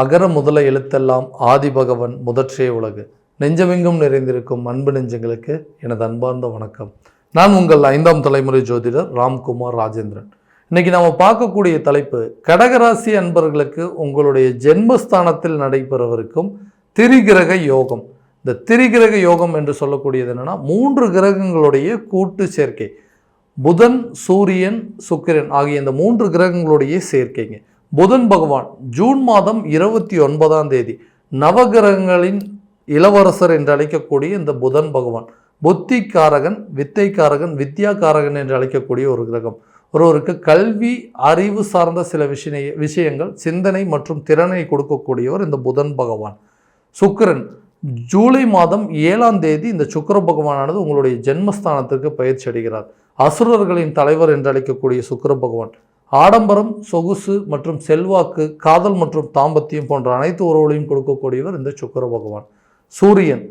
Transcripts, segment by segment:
அகர முதல எழுத்தெல்லாம் ஆதிபகவன் முதற்றே உலகு. நெஞ்சமெங்கும் நிறைந்திருக்கும் அன்பு நெஞ்சங்களுக்கு எனது அன்பார்ந்த வணக்கம். நான் உங்கள் ஐந்தாம் தலைமுறை ஜோதிடர் ராம்குமார் ராஜேந்திரன். இன்னைக்கு நாம் பார்க்கக்கூடிய தலைப்பு கடகராசி அன்பர்களுக்கு உங்களுடைய ஜென்மஸ்தானத்தில் நடைபெறவிருக்கும் திரிகிரக யோகம். இந்த திரிகிரக யோகம் என்று சொல்லக்கூடியது என்னென்னா மூன்று கிரகங்களுடைய கூட்டு சேர்க்கை. புதன் சூரியன் சுக்கிரன் ஆகிய இந்த மூன்று கிரகங்களுடைய சேர்க்கைங்க. புதன் பகவான் ஜூன் மாதம் இருபத்தி ஒன்பதாம் தேதி நவகிரகங்களின் இளவரசர் என்று அழைக்கக்கூடிய இந்த புதன் பகவான் புத்திக்காரகன் வித்தைக்காரகன் வித்யாக்காரகன் என்று அழைக்கக்கூடிய ஒரு கிரகம். ஒருவருக்கு கல்வி அறிவு சார்ந்த சில விஷய விஷயங்கள் சிந்தனை மற்றும் திறனை கொடுக்கக்கூடியவர் இந்த புதன் பகவான். சுக்கிரன் ஜூலை மாதம் ஏழாம் தேதி இந்த சுக்கிர பகவானானது உங்களுடைய ஜென்மஸ்தானத்திற்கு பயிற்சி அடைகிறார். அசுரர்களின் தலைவர் என்று அழைக்கக்கூடிய சுக்கிர பகவான். ஆடம்பரம் சொகுசு மற்றும் செல்வாக்கு காதல் மற்றும் தாம்பத்தியம் போன்ற அனைத்து உறவுகளையும் கொடுக்கக்கூடியவர் இந்த சுக்கர பகவான். சூரியன்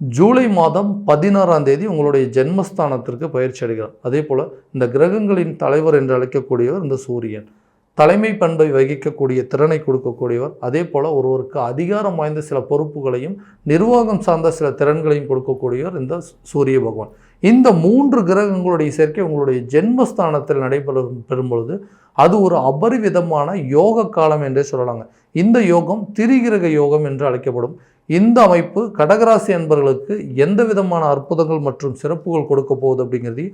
ஜூலை மாதம் பதினாறாம் தேதி உங்களுடைய ஜென்மஸ்தானத்திற்கு பயிற்சி அடைகிறார். அதே போல் இந்த கிரகங்களின் தலைவர் என்று அழைக்கக்கூடியவர் இந்த சூரியன். தலைமை பண்பை வகிக்கக்கூடிய திறனை கொடுக்கக்கூடியவர். அதே போல் ஒருவருக்கு அதிகாரம் வாய்ந்த சில பொறுப்புகளையும் நிர்வாகம் சார்ந்த சில திறன்களையும் கொடுக்கக்கூடியவர் இந்த சூரிய பகவான். இந்த மூன்று கிரகங்களுடைய சேர்க்கை உங்களுடைய ஜென்மஸ்தானத்தில் நடைபெறும் பெறும்பொழுது அது ஒரு அபரிவிதமான யோக காலம் என்றே சொல்லலாங்க. இந்த யோகம் திரிகிரக யோகம் என்று அழைக்கப்படும். இந்த அமைப்பு கடகராசி அன்பர்களுக்கு எந்த விதமான அற்புதங்கள் மற்றும் சிறப்புகள் கொடுக்க போகுது அப்படிங்கிறது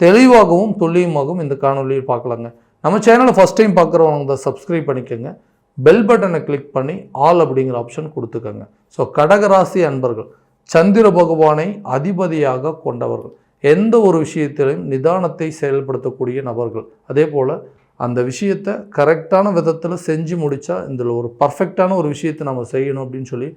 தெளிவாகவும் துல்லியமாகவும் இந்த காணொலியில் பார்க்கலாங்க. நம்ம சேனலை ஃபஸ்ட் டைம் பார்க்குறவங்க தான் சப்ஸ்கிரைப் பண்ணிக்கோங்க. பெல் பட்டனை கிளிக் பண்ணி ஆல் அப்படிங்கிற ஆப்ஷன் கொடுத்துக்கோங்க. ஸோ கடகராசி அன்பர்கள் சந்திர பகவானை அதிபதியாக கொண்டவர்கள். எந்த ஒரு விஷயத்திலையும் நிதானத்தை செயல்படுத்தக்கூடிய நபர்கள். அதே போல் அந்த விஷயத்தை கரெக்டான விதத்தில் செஞ்சு முடித்தா இதில் ஒரு பர்ஃபெக்டான ஒரு விஷயத்தை நம்ம செய்யணும் அப்படின்னு சொல்லி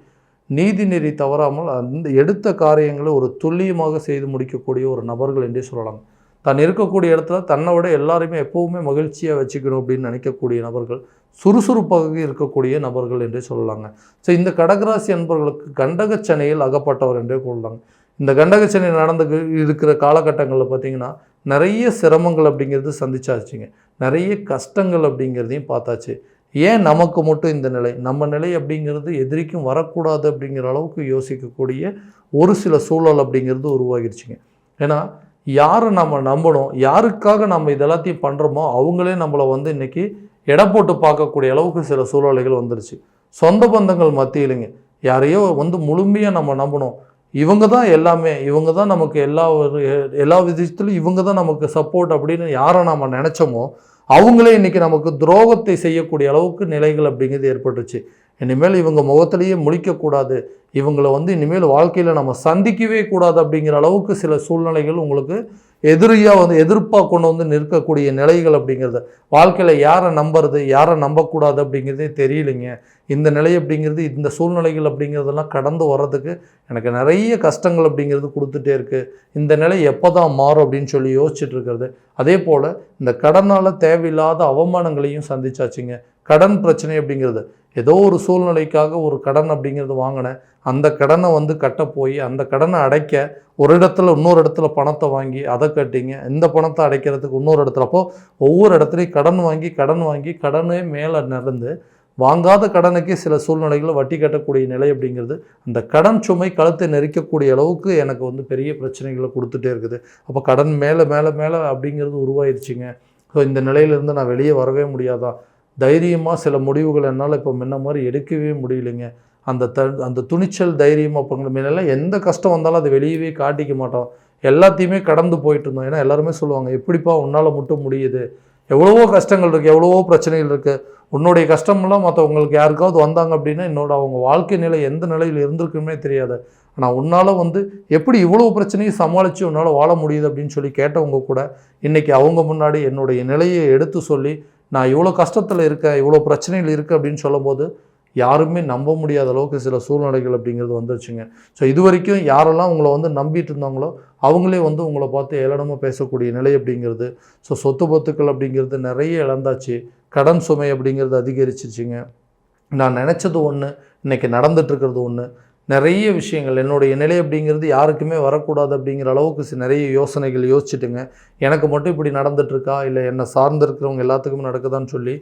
நீதி நெறி தவறாமல் அந்த எடுத்த காரியங்களை ஒரு துல்லியமாக செய்து முடிக்கக்கூடிய ஒரு நபர்கள் என்றே சொல்லலாம். தான் இருக்கக்கூடிய இடத்துல தன்னை விட எல்லாருமே எப்போவுமே மகிழ்ச்சியாக வச்சுக்கணும் அப்படின்னு நினைக்கக்கூடிய நபர்கள் சுறுசுறுப்பாக இருக்கக்கூடிய நபர்கள் என்றே சொல்லலாங்க. ஸோ இந்த கடகராசி அன்பர்களுக்கு கண்டகச்சனையில் அகப்பட்டவர் என்றே கொள்ளலாங்க இந்த கண்டகச்சனை நடந்து இருக்கிற காலகட்டங்களில் பார்த்தீங்கன்னா நிறைய சிரமங்கள் அப்படிங்கிறது சந்திச்சாச்சுங்க. நிறைய கஷ்டங்கள் அப்படிங்கிறதையும் பார்த்தாச்சு. ஏன் நமக்கு மட்டும் இந்த நிலை? நம்ம நிலை அப்படிங்கிறது எதிரிக்கும் வரக்கூடாது அப்படிங்கிற அளவுக்கு யோசிக்கக்கூடிய ஒரு சில சூழல் அப்படிங்கிறது உருவாகிருச்சுங்க. ஏன்னா யாரை நம்ம நம்பணும்? யாருக்காக நம்ம இதெல்லாத்தையும் பண்ணுறோமோ அவங்களே நம்மளை வந்து இன்றைக்கி எடை போட்டு பார்க்கக்கூடிய அளவுக்கு சில சூழ்நிலைகள் வந்துருச்சு. சொந்த பந்தங்கள் மத்தியிலுங்க. யாரையோ வந்து முழுமையாக நம்ம நம்பணும். இவங்க தான் எல்லாமே. இவங்க தான் நமக்கு எல்லா ஒரு எல்லா விஷயத்துலையும் இவங்க தான் நமக்கு சப்போர்ட் அப்படின்னு யாரை நம்ம நினச்சோமோ அவங்களே இன்றைக்கி நமக்கு துரோகத்தை செய்யக்கூடிய அளவுக்கு நிலைகள் அப்படிங்கிறது ஏற்பட்டுச்சு இனிமேல் இவங்க முகத்திலேயே முழிக்கக்கூடாது. இவங்களை வந்து இனிமேல் வாழ்க்கையில் நம்ம சந்திக்கவே கூடாது அப்படிங்கிற அளவுக்கு சில சூழ்நிலைகள் உங்களுக்கு எதிரியாக வந்து எதிர்ப்பாக கொண்டு வந்து நிற்கக்கூடிய நிலைகள் அப்படிங்கிறது. வாழ்க்கையில் யாரை நம்புறது யாரை நம்பக்கூடாது அப்படிங்கிறதே தெரியலைங்க. இந்த நிலை அப்படிங்கிறது இந்த சூழ்நிலைகள் அப்படிங்கிறதெல்லாம் கடந்து வர்றதுக்கு எனக்கு நிறைய கஷ்டங்கள் அப்படிங்கிறது கொடுத்துட்டே இருக்குது இந்த நிலை எப்போ தான் மாறும் அப்படின்னு சொல்லி யோசிச்சுட்டு இருக்கிறது. அதே போல் இந்த கடனால் தேவையில்லாத அவமானங்களையும் சந்திச்சாச்சுங்க. கடன் பிரச்சனை அப்படிங்கிறது. ஏதோ ஒரு சூழ்நிலைக்காக ஒரு கடன் அப்படிங்கிறது வாங்கினேன் அந்த கடனை வந்து கட்ட போய் அந்த கடனை அடைக்க ஒரு இடத்துல இன்னொரு இடத்துல பணத்தை வாங்கி அதை கட்டிங்க இந்த பணத்தை அடைக்கிறதுக்கு இன்னொரு இடத்துல. அப்போ ஒவ்வொரு இடத்துலையும் கடன் வாங்கி கடன் வாங்கி கடனே மேலே நடந்து வாங்காத கடனுக்கே சில சூழ்நிலைகளில் வட்டி கட்டக்கூடிய நிலை அப்படிங்கிறது அந்த கடன் சுமை கழுத்தை நெரிக்கக்கூடிய அளவுக்கு எனக்கு வந்து பெரிய பிரச்சனைகளை கொடுத்துட்டே இருக்குது. அப்போ கடன் மேலே மேலே மேலே அப்படிங்கிறது உருவாயிருச்சுங்க. ஸோ இந்த நிலையிலேருந்து நான் வெளியே வரவே முடியாதா? தைரியமாக சில முடிவுகள் என்னால் இப்போ முன்ன மாதிரி எடுக்கவே முடியலைங்க. அந்த த அந்த துணிச்சல் தைரியம் அப்படிங்கிற மேலாம் எந்த கஷ்டம் வந்தாலும் அதை வெளியவே காட்டிக்க மாட்டோம். எல்லாத்தையுமே கடந்து போயிட்டு இருந்தோம். ஏன்னா எல்லாருமே சொல்லுவாங்க எப்படிப்பா உன்னால் மட்டும் முடியுது? எவ்வளவோ கஷ்டங்கள் இருக்குது எவ்வளவோ பிரச்சனைகள் இருக்குது உன்னுடைய கஷ்டமெல்லாம் மற்றவங்களுக்கு யாருக்காவது வந்தாங்க அப்படின்னா என்னோட அவங்க வாழ்க்கை நிலை எந்த நிலையில் இருந்திருக்குமே தெரியாது. ஆனால் உன்னால் வந்து எப்படி இவ்வளோ பிரச்சனையும் சமாளித்து உன்னால் வாழ முடியுது? அப்படின்னு சொல்லி கேட்டவங்க கூட இன்றைக்கி அவங்க முன்னாடி என்னுடைய நிலையை எடுத்து சொல்லி நான் இவ்வளோ கஷ்டத்தில் இருக்கேன் இவ்வளோ பிரச்சனைகள் இருக்குது அப்படின்னு சொல்லும்போது யாருமே நம்ப முடியாத அளவுக்கு சில சூழ்நிலைகள் அப்படிங்கிறது வந்துருச்சுங்க. ஸோ இது வரைக்கும் யாரெல்லாம் உங்களை வந்து நம்பிட்டு இருந்தாங்களோ அவங்களே வந்து உங்களை பார்த்து ஏளனமாக பேசக்கூடிய நிலை அப்படிங்கிறது ஸோ சொத்து பத்துக்கள் அப்படிங்கிறது நிறைய இழந்தாச்சு. கடன் சுமை அப்படிங்கிறது அதிகரிச்சிருச்சுங்க. நான் நினச்சது ஒன்று இன்றைக்கி நடந்துட்டுருக்கிறது ஒன்று நிறைய விஷயங்கள். என்னுடைய நிலை அப்படிங்கிறது யாருக்குமே வரக்கூடாது அப்படிங்கிற அளவுக்கு நிறைய யோசனைகள் யோசிச்சுட்டுங்க. எனக்கு மட்டும் இப்படி நடந்துட்டுருக்கா? இல்லை என்னை சார்ந்திருக்கிறவங்க எல்லாத்துக்குமே நடக்குதான்னு சொல்லி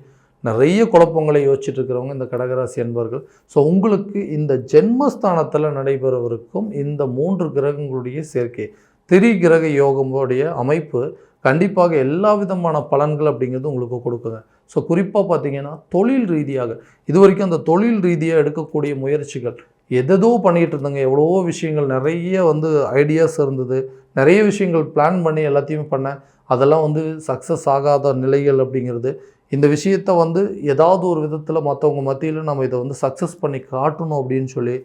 நிறைய குழப்பங்களை யோசிச்சுட்டு இருக்கிறவங்க இந்த கடகராசி என்பர்கள். ஸோ உங்களுக்கு இந்த ஜென்மஸ்தானத்தில் நடைபெறவிருக்கும் இந்த மூன்று கிரகங்களுடைய சேர்க்கை. திரி கிரக யோகமுடைய அமைப்பு கண்டிப்பாக எல்லா விதமான பலன்கள் அப்படிங்கிறது உங்களுக்கு கொடுக்குங்க. ஸோ குறிப்பாக பார்த்தீங்கன்னா தொழில் ரீதியாக இது வரைக்கும் அந்த தொழில் ரீதியாக எடுக்கக்கூடிய முயற்சிகள் எதோ பண்ணிகிட்டு இருந்தாங்க எவ்வளவோ விஷயங்கள் நிறைய வந்து ஐடியாஸ் இருந்தது. நிறைய விஷயங்கள் பிளான் பண்ணி எல்லாத்தையுமே பண்ணேன். அதெல்லாம் வந்து சக்ஸஸ் ஆகாத நிலைகள் அப்படிங்கிறது. இந்த விஷயத்தை வந்து ஏதாவது ஒரு விதத்தில் மற்றவங்க மத்தியில் நம்ம இதை வந்து சக்ஸஸ் பண்ணி காட்டணும் அப்படின்னு சொல்லி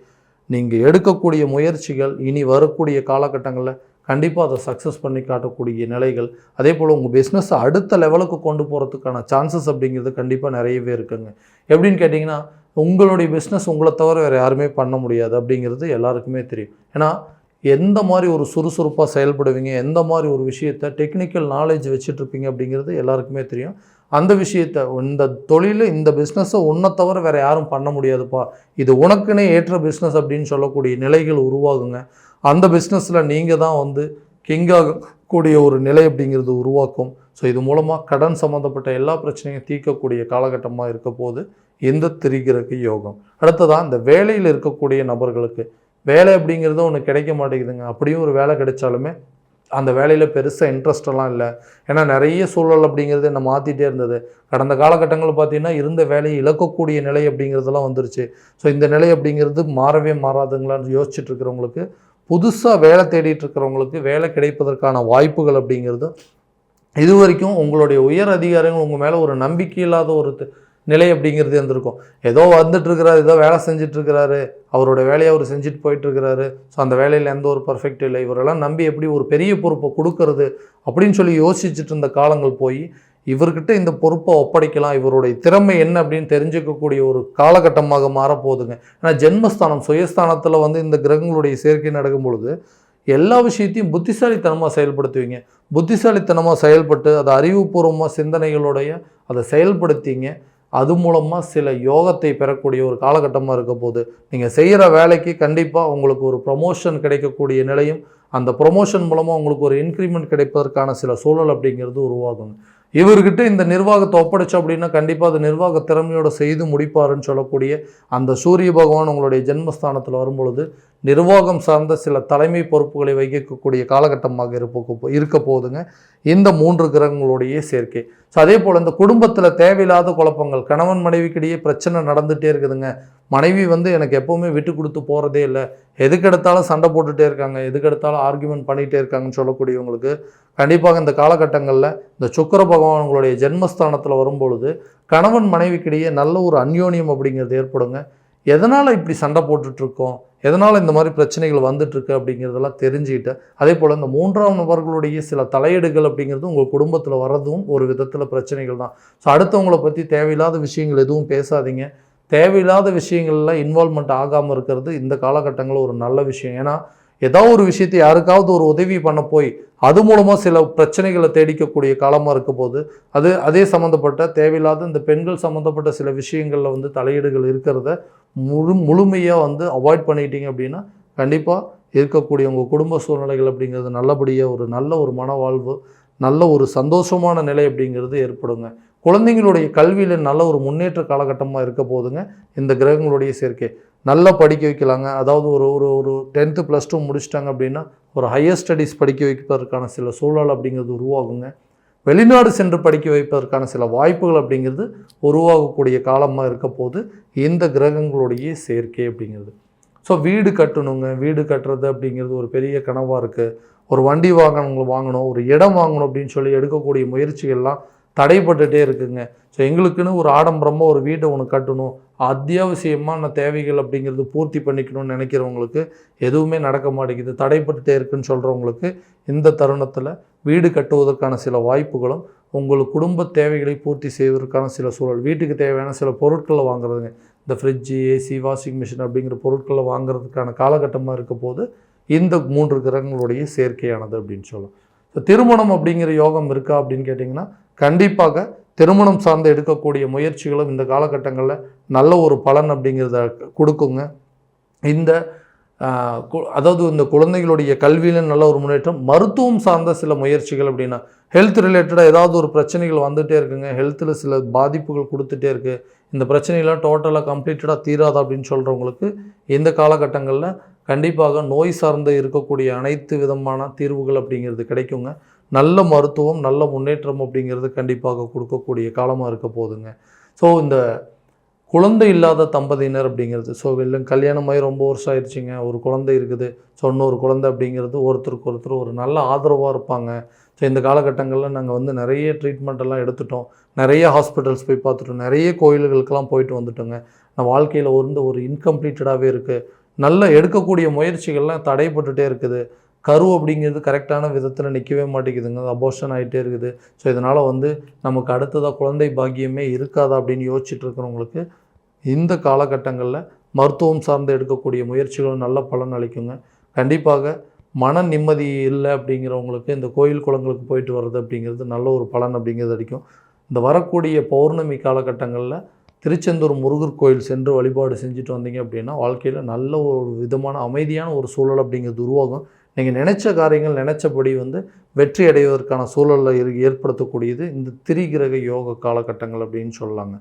நீங்கள் எடுக்கக்கூடிய முயற்சிகள் இனி வரக்கூடிய காலகட்டங்களில் கண்டிப்பாக அதை சக்ஸஸ் பண்ணி காட்டக்கூடிய நிலைகள். அதே போல் உங்கள் பிஸ்னஸை அடுத்த லெவலுக்கு கொண்டு போகிறதுக்கான சான்சஸ் அப்படிங்கிறது கண்டிப்பாக நிறையவே இருக்குங்க. எப்படின்னு கேட்டிங்கன்னா உங்களுடைய பிஸ்னஸ் உங்களை தவிர வேறு யாருமே பண்ண முடியாது அப்படிங்கிறது எல்லாருக்குமே தெரியும். ஏன்னா எந்த மாதிரி ஒரு சுறுசுறுப்பாக செயல்படுவீங்க எந்த மாதிரி ஒரு விஷயத்தை டெக்னிக்கல் நாலேஜ் வச்சுட்ருப்பீங்க அப்படிங்கிறது எல்லாருக்குமே தெரியும். அந்த விஷயத்தை இந்த தொழில் இந்த பிஸ்னஸை உன்னை தவிர வேறு யாரும் பண்ண முடியாதுப்பா. இது உனக்குன்னே ஏற்ற பிஸ்னஸ் அப்படின்னு சொல்லக்கூடிய நிலைகள் உருவாகுங்க. அந்த பிஸ்னஸில் நீங்கள் தான் வந்து கிங்காக கூடிய ஒரு நிலை அப்படிங்கிறது உருவாக்கும். ஸோ இது மூலமாக கடன் சம்மந்தப்பட்ட எல்லா பிரச்சனையும் தீர்க்கக்கூடிய காலகட்டமாக இருக்க போது இந்த திரிகிறக்கு யோகம்? அடுத்ததாக இந்த வேலையில் இருக்கக்கூடிய நபர்களுக்கு வேலை அப்படிங்கிறது ஒன்று கிடைக்க மாட்டேங்குதுங்க. அப்படியும் ஒரு வேலை கிடைச்சாலுமே அந்த வேலையில் பெருசாக இன்ட்ரெஸ்டெல்லாம் இல்லை. ஏன்னா நிறைய சூழல் அப்படிங்கிறது என்னை மாற்றிட்டே இருந்தது. கடந்த காலகட்டங்களில் பார்த்தீங்கன்னா இருந்த வேலையை இழக்கக்கூடிய நிலை அப்படிங்கிறதெல்லாம் வந்துருச்சு. ஸோ இந்த நிலை அப்படிங்கிறது மாறவே மாறாதுங்களான்னு யோசிச்சுட்டு இருக்கிறவங்களுக்கு புதுசாக வேலை தேடிட்டு இருக்கிறவங்களுக்கு வேலை கிடைப்பதற்கான வாய்ப்புகள் அப்படிங்கிறது இது வரைக்கும் உங்களுடைய உயர் அதிகாரிகள் உங்கள் மேலே ஒரு நம்பிக்கை இல்லாத ஒரு நிலை அப்படிங்கிறது இருந்திருக்கும். ஏதோ வந்துட்டுருக்கிறாரு ஏதோ வேலை செஞ்சிட்ருக்கிறாரு அவரோட வேலையை அவர் செஞ்சுட்டு போயிட்டுருக்கிறாரு. ஸோ அந்த வேலையில் எந்த ஒரு பர்ஃபெக்ட் இல்லை. இவரெல்லாம் நம்பி எப்படி ஒரு பெரிய பொறுப்பை கொடுக்கறது அப்படின்னு சொல்லி யோசிச்சுட்டு இருந்த காலங்கள் போய் இவர்கிட்ட இந்த பொறுப்பை ஒப்படைக்கலாம் இவருடைய திறமை என்ன அப்படின்னு தெரிஞ்சுக்கக்கூடிய ஒரு காலகட்டமாக மாறப்போகுதுங்க. ஏன்னா ஜென்மஸ்தானம் சுயஸ்தானத்தில் வந்து இந்த கிரகங்களுடைய சேர்க்கை நடக்கும் பொழுது எல்லா விஷயத்தையும் புத்திசாலித்தனமாக செயல்படுத்துவீங்க. புத்திசாலித்தனமாக செயல்பட்டு அதை அறிவுபூர்வமாக சிந்தனைகளுடைய அதை செயல்படுத்திங்க. அது மூலமாக சில யோகத்தை பெறக்கூடிய ஒரு காலகட்டமாக இருக்க போது நீங்கள் செய்கிற வேலைக்கு கண்டிப்பாக உங்களுக்கு ஒரு ப்ரொமோஷன் கிடைக்கக்கூடிய நிலையும் அந்த ப்ரொமோஷன் மூலமாக உங்களுக்கு ஒரு இன்க்ரிமெண்ட் கிடைப்பதற்கான சில சூழல் அப்படிங்கிறது உருவாகுங்க. இவர்கிட்ட இந்த நிர்வாகத்தை ஒப்படைச்சோம் அப்படின்னா கண்டிப்பாக அது நிர்வாக திறமையோடு செய்து முடிப்பாருன்னு சொல்லக்கூடிய அந்த சூரிய பகவான் உங்களுடைய ஜென்மஸ்தானத்தில் வரும்பொழுது நிர்வாகம் சார்ந்த சில தலைமை பொறுப்புகளை வகிக்கக்கூடிய காலகட்டமாக இருப்ப இருக்க போகுதுங்க. இந்த மூன்று கிரகங்களுடைய சேர்க்கை. ஸோ அதே போல் இந்த குடும்பத்தில் தேவையில்லாத குழப்பங்கள் கணவன் மனைவிக்கிடையே பிரச்சனை நடந்துகிட்டே இருக்குதுங்க. மனைவி வந்து எனக்கு எப்போவுமே விட்டு கொடுத்து போகிறதே இல்லை. எதுக்கெடுத்தாலும் சண்டை போட்டுகிட்டே இருக்காங்க. எதுக்கெடுத்தாலும் ஆர்கியூமெண்ட் பண்ணிகிட்டே இருக்காங்கன்னு சொல்லக்கூடியவங்களுக்கு கண்டிப்பாக இந்த காலகட்டங்களில் இந்த சுக்கிர பகவான்களுடைய ஜென்மஸ்தானத்தில் வரும்பொழுது கணவன் மனைவிக்கிடையே நல்ல ஒரு அந்யோன்யம் அப்படிங்கிறது ஏற்படுங்க. எதனால் இப்படி சண்டை போட்டுட்ருக்கோம் எதனால் இந்த மாதிரி பிரச்சனைகள் வந்துட்டுருக்கு அப்படிங்கிறதெல்லாம் தெரிஞ்சுக்கிட்டு அதே போல் இந்த மூன்றாம் நபர்களுடைய சில தலையீடுகள் அப்படிங்கிறது உங்கள் குடும்பத்தில் வர்றதும் ஒரு விதத்தில் பிரச்சனைகள் தான். ஸோ அடுத்தவங்களை பற்றி தேவையில்லாத விஷயங்கள் எதுவும் பேசாதீங்க. தேவையில்லாத விஷயங்களில் இன்வால்மெண்ட் ஆகாமல் இருக்கிறது இந்த காலகட்டங்களில் ஒரு நல்ல விஷயம். ஏன்னா ஏதோ ஒரு விஷயத்தை யாருக்காவது ஒரு உதவி பண்ண போய் அது மூலமாக சில பிரச்சனைகளை தேடிக்கக்கூடிய காலமாக இருக்க போது அது அதே சம்மந்தப்பட்ட தேவையில்லாத இந்த பெண்கள் சம்மந்தப்பட்ட சில விஷயங்களில் வந்து தலையீடுகள் இருக்கிறத முழு முழுமையாக வந்து அவாய்ட் பண்ணிட்டீங்க அப்படின்னா கண்டிப்பாக இருக்கக்கூடிய உங்கள் குடும்ப சூழ்நிலைகள் அப்படிங்கிறது நல்லபடியாக ஒரு நல்ல ஒரு மனவாழ்வு நல்ல ஒரு சந்தோஷமான நிலை அப்படிங்கிறது ஏற்படுங்க. குழந்தைங்களுடைய கல்வியில் நல்ல ஒரு முன்னேற்ற காலகட்டமாக இருக்க போதுங்க இந்த கிரகங்களுடைய சேர்க்கை. நல்லா படிக்க வைக்கலாங்க. அதாவது ஒரு ஒரு ஒரு டென்த்து ப்ளஸ் டூ முடிச்சிட்டாங்க அப்படின்னா ஒரு ஹையர் ஸ்டடீஸ் படிக்க வைப்பதற்கான சில சூழல் அப்படிங்கிறது உருவாகுங்க. வெளிநாடு சென்று படிக்க வைப்பதற்கான சில வாய்ப்புகள் அப்படிங்கிறது உருவாகக்கூடிய காலமாக இருக்க போது இந்த கிரகங்களுடைய சேர்க்கை அப்படிங்கிறது. ஸோ வீடு கட்டணுங்க. வீடு கட்டுறது அப்படிங்கிறது ஒரு பெரிய கனவாக இருக்குது ஒரு வண்டி வாகனங்கள் வாங்கணும் ஒரு இடம் வாங்கணும் அப்படின்னு சொல்லி எடுக்கக்கூடிய முயற்சிகள்லாம் தடைப்பட்டுட்டே இருக்குங்க. ஸோ எங்களுக்குன்னு ஒரு ஆடம்பரமாக ஒரு வீட்டை ஒன்று கட்டணும். அத்தியாவசியமான தேவைகள் அப்படிங்கிறது பூர்த்தி பண்ணிக்கணும்னு நினைக்கிறவங்களுக்கு எதுவுமே நடக்க மாட்டேங்குது. தடைப்பட்டுட்டே இருக்குன்னு சொல்கிறவங்களுக்கு இந்த தருணத்தில் வீடு கட்டுவதற்கான சில வாய்ப்புகளும் உங்கள் குடும்ப தேவைகளை பூர்த்தி செய்வதற்கான சில சூழல் வீட்டுக்கு தேவையான சில பொருட்களை வாங்குறதுங்க. இந்த ஃப்ரிட்ஜு ஏசி வாஷிங் மிஷின் அப்படிங்கிற பொருட்களை வாங்குறதுக்கான காலகட்டமாக இருக்க போது இந்த மூன்று கிரகங்களுடைய சேர்க்கையானது அப்படின்னு சொல்லலாம். இப்போ திருமணம் அப்படிங்கிற யோகம் இருக்கா அப்படின்னு கேட்டிங்கன்னா கண்டிப்பாக திருமணம் சார்ந்து எடுக்கக்கூடிய முயற்சிகளும் இந்த காலகட்டங்களில் நல்ல ஒரு பலன் அப்படிங்கிறத கொடுக்குங்க. இந்த கு- அதாவது இந்த குழந்தைகளுடைய கல்வியில நல்ல ஒரு முன்னேற்றம் மருத்துவம் சார்ந்த சில முயற்சிகள் அப்படின்னா ஹெல்த் ரிலேட்டடாக ஏதாவது ஒரு பிரச்சனைகள் வந்துகிட்டே இருக்குங்க. ஹெல்த்தில் சில பாதிப்புகள் கொடுத்துட்டே இருக்குது இந்த பிரச்சனைலாம் டோட்டலாக கம்ப்ளீட்டடாக தீராது அப்படின்னு சொல்கிறவங்களுக்கு இந்த காலகட்டங்களில் கண்டிப்பாக நோய் சார்ந்த இருக்கக்கூடிய அனைத்து விதமான தீர்வுகள் அப்படிங்கிறது கிடைக்குங்க. நல்ல மருத்துவம் நல்ல முன்னேற்றம் அப்படிங்கிறது கண்டிப்பாக கொடுக்கக்கூடிய காலமாக இருக்க போகுதுங்க. ஸோ இந்த குழந்தை இல்லாத தம்பதியினர் அப்படிங்கிறது ஸோ இல்லை கல்யாணமாகி ரொம்ப வருஷம் ஆயிடுச்சுங்க. ஒரு குழந்தை இருக்குது. ஸோ இன்னொரு குழந்தை அப்படிங்கிறது ஒருத்தருக்கு ஒருத்தர் ஒரு நல்ல ஆதரவாக இருப்பாங்க. ஸோ இந்த காலகட்டங்களில் நாங்கள் வந்து நிறைய ட்ரீட்மெண்ட் எல்லாம் எடுத்துட்டோம். நிறைய ஹாஸ்பிட்டல்ஸ் போய் பார்த்துட்டோம். நிறைய கோயில்களுக்கெல்லாம் போயிட்டு வந்துட்டோங்க. நான் வாழ்க்கையில் வந்து ஒரு இன்கம்ப்ளீட்டடாகவே இருக்குது நல்ல எடுக்கக்கூடிய முயற்சிகள்லாம் தடைப்பட்டுட்டே இருக்குது. கரு அப்படிங்கிறது கரெக்டான விதத்தில் நிற்கவே மாட்டேங்குதுங்க. அபோஷன் ஆகிட்டே இருக்குது. ஸோ இதனால் வந்து நமக்கு அடுத்ததாக குழந்தை பாக்கியமே இருக்காதா அப்படின்னு யோசிச்சுட்டு இருக்கிறவங்களுக்கு இந்த காலகட்டங்களில் மருத்துவம் சார்ந்து எடுக்கக்கூடிய முயற்சிகளும் நல்ல பலன் அளிக்குங்க. கண்டிப்பாக மன நிம்மதி இல்லை அப்படிங்கிறவங்களுக்கு இந்த கோயில் குளங்களுக்கு போயிட்டு வர்றது அப்படிங்கிறது நல்ல ஒரு பலன் அப்படிங்கிறது அளிக்கும். இந்த வரக்கூடிய பௌர்ணமி காலகட்டங்களில் திருச்செந்தூர் முருகர் கோயில் சென்று வழிபாடு செஞ்சுட்டு வந்தீங்க அப்படின்னா வாழ்க்கையில் நல்ல ஒரு விதமான அமைதியான ஒரு சூழல் அப்படிங்கிறது உருவாகும். நீங்கள் நினச்ச காரியங்கள் நினச்சபடி வந்து வெற்றி அடைவதற்கான சூழலை ஏற்படுத்தக்கூடியது இந்த திரிகிரக யோக காலகட்டங்கள் அப்படின்னு சொல்லலாங்க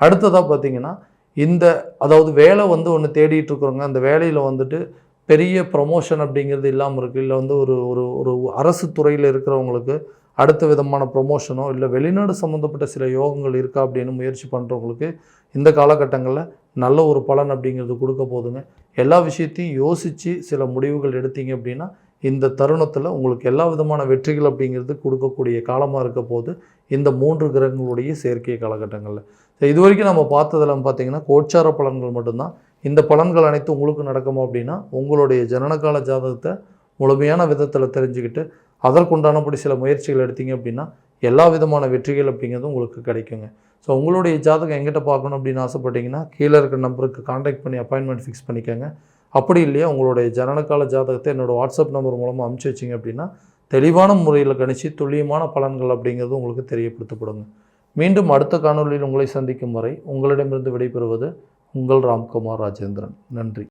அடுத்ததாக பார்த்தீங்கன்னா இந்த அதாவது வேலை வந்து ஒன்று தேடிட்டு இருக்கிறவங்க அந்த வேலையில் வந்துட்டு பெரிய ப்ரமோஷன் அப்படிங்கிறது இல்லாமல் இருக்குது இல்லை வந்து ஒரு ஒரு ஒரு அரசு துறையில் இருக்கிறவங்களுக்கு அடுத்த விதமான ப்ரொமோஷனோ இல்லை வெளிநாடு சம்மந்தப்பட்ட சில யோகங்கள் இருக்கா அப்படின்னு முயற்சி பண்ணுறவங்களுக்கு இந்த காலகட்டங்களில் நல்ல ஒரு பலன் அப்படிங்கிறது கொடுக்க போதுங்க. எல்லா விஷயத்தையும் யோசித்து சில முடிவுகள் எடுத்தீங்க அப்படின்னா இந்த தருணத்தில் உங்களுக்கு எல்லா விதமான வெற்றிகள் அப்படிங்கிறது கொடுக்கக்கூடிய காலமாக இருக்க போது இந்த மூன்று கிரகங்களுடைய சேர்க்கை காலகட்டங்களில். இது வரைக்கும் நம்ம பார்த்ததெல்லாம் பார்த்தீங்கன்னா கோச்சார பலன்கள் மட்டும்தான். இந்த பலன்கள் அனைத்தும் உங்களுக்கு நடக்குமா அப்படின்னா உங்களுடைய ஜனனகால ஜாதகத்தை முழுமையான விதத்தில் தெரிஞ்சுக்கிட்டு அதற்குண்டானபடி சில முயற்சிகள் எடுத்தீங்க அப்படின்னா எல்லா விதமான வெற்றிகள் அப்படிங்கிறது உங்களுக்கு கிடைக்குங்க. ஸோ உங்களுடைய ஜாதகம் எங்கிட்ட பார்க்கணும் அப்படின்னு ஆசைப்பட்டீங்கன்னா கீழே இருக்கிற நம்பருக்கு காண்டாக்ட் பண்ணி அப்பாயின்மெண்ட் ஃபிக்ஸ் பண்ணிக்கோங்க. அப்படி இல்லையா உங்களுடைய ஜனனகால ஜாதகத்தை என்னோடய வாட்ஸ்அப் நம்பர் மூலமாக அனுப்பிச்சி வச்சிங்க அப்படின்னா தெளிவான முறையில் கணிச்சு துல்லியமான பலன்கள் அப்படிங்கிறது உங்களுக்கு தெரியப்படுத்தப்படுங்க. மீண்டும் அடுத்த காணொளியில் உங்களை சந்திக்கும் வரை உங்களிடமிருந்து விடைபெறுவது உங்கள் ராம்குமார் ராஜேந்திரன். நன்றி.